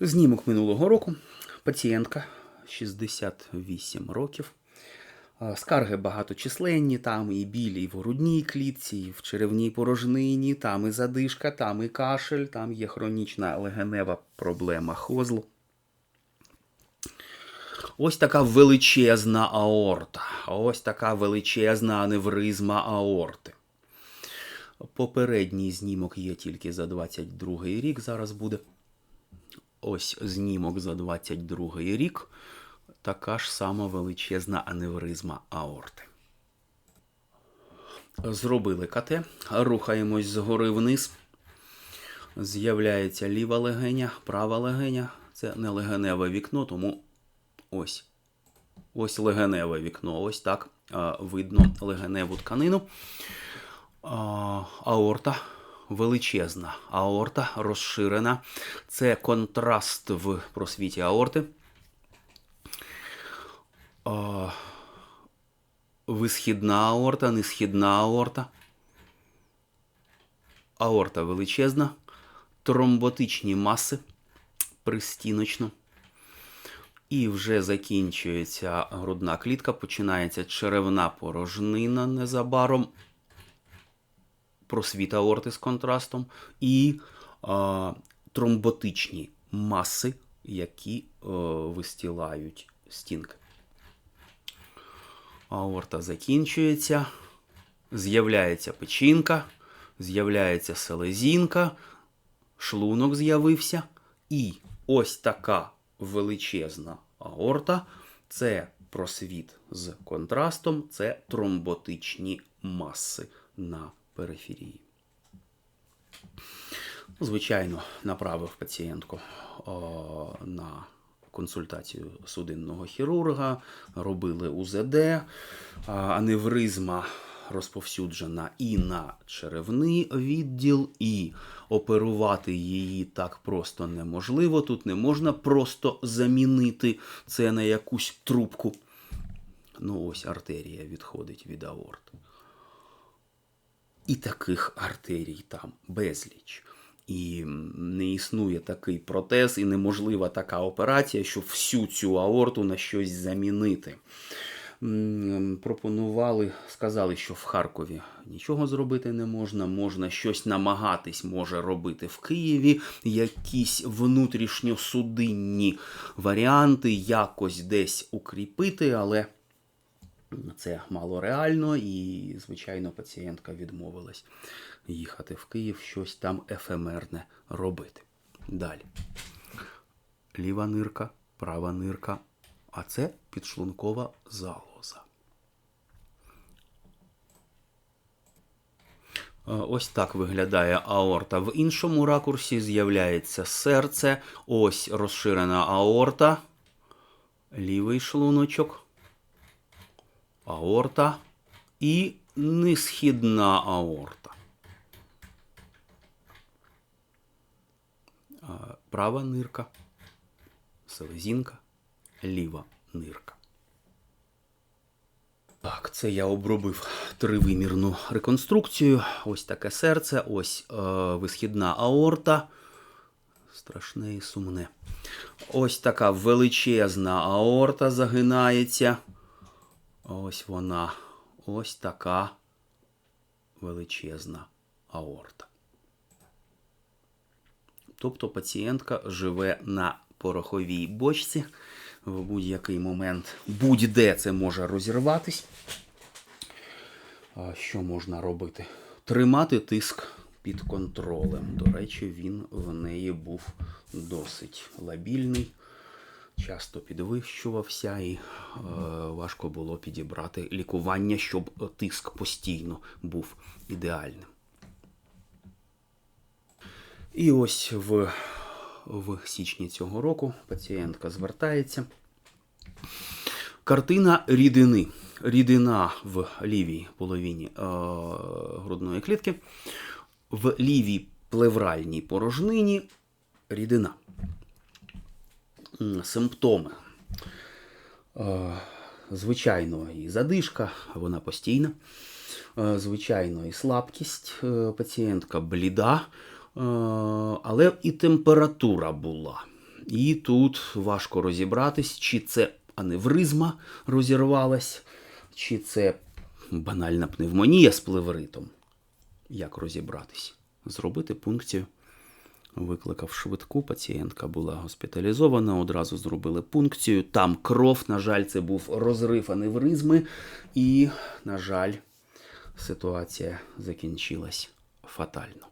Знімок минулого року. Пацієнтка 68 років. Скарги багаточисленні, там і білі, і в грудній клітці, і в черевній порожнині, там і задишка, там і кашель, там є хронічна легенева проблема хозлу. Ось така величезна аорта. Ось така величезна аневризма аорти. Попередній знімок є тільки за 22 рік. Зараз буде. Ось знімок за 22 рік. Така ж сама величезна аневризма аорти. Зробили КТ. Рухаємось згори вниз. З'являється ліва легеня, права легеня. Це не легеневе вікно, тому ось. Ось легеневе вікно. Ось так видно легеневу тканину. Аорта величезна. Аорта розширена. Це контраст в просвіті аорти. Висхідна аорта, несхідна аорта. Аорта величезна. Тромботичні маси пристіночно. І вже закінчується грудна клітка, починається черевна порожнина незабаром, просвіт аорти з контрастом, і а, тромботичні маси, які е, вистілають стінки. Аорта закінчується, з'являється печінка, з'являється селезінка, шлунок з'явився, і ось така величезна аорта це просвіт з контрастом, це тромботичні маси на периферії. Звичайно, направив пацієнтку на консультацію судинного хірурга, робили УЗД, аневризма розповсюджена і на черевний відділ, і оперувати її так просто неможливо. Тут не можна просто замінити це на якусь трубку. Ну, ось артерія відходить від аорти. І таких артерій там безліч. І не існує такий протез, і неможлива така операція, щоб всю цю аорту на щось замінити. Пропонували, сказали, що в Харкові нічого зробити не можна, можна щось намагатись може робити в Києві, якісь внутрішньосудинні варіанти, якось десь укріпити, але це мало реально, і, звичайно, пацієнтка відмовилась їхати в Київ, щось там ефемерне робити. Далі. Ліва нирка, права нирка, а це підшлункова залоза. Е, Ось так виглядає аорта. В іншому ракурсі з'являється серце. Ось розширена аорта, лівий шлуночок, аорта і несхідна аорта. Права нирка, селезінка, ліва нирка. Так, це я обробив тривимірну реконструкцію. Ось таке серце, ось е, висхідна аорта. Страшне і сумне. Ось така величезна аорта загинається. Ось вона. Ось така величезна аорта. Тобто пацієнтка живе на пороховій бочці. В будь-який момент будь-де це може розірватись. Що можна робити? Тримати тиск під контролем. До речі, він в неї був досить лабільний, часто підвищувався і е, важко було підібрати лікування, щоб тиск постійно був ідеальним. І ось в, в січні цього року пацієнтка звертається. Картина рідини. Рідина в лівій половині е, грудної клітки, в лівій плевральній порожнині рідина. Симптоми. Е, звичайно, і задишка, вона постійна. Е, Звичайно, і слабкість, е, пацієнтка бліда, але і температура була. І тут важко розібратись, чи це аневризма розірвалась, чи це банальна пневмонія з плевритом. Як розібратись? Зробити пункцію. Викликав швидку, пацієнтка була госпіталізована, одразу зробили пункцію. Там кров, на жаль, це був розрив аневризми, і, на жаль, ситуація закінчилась фатально.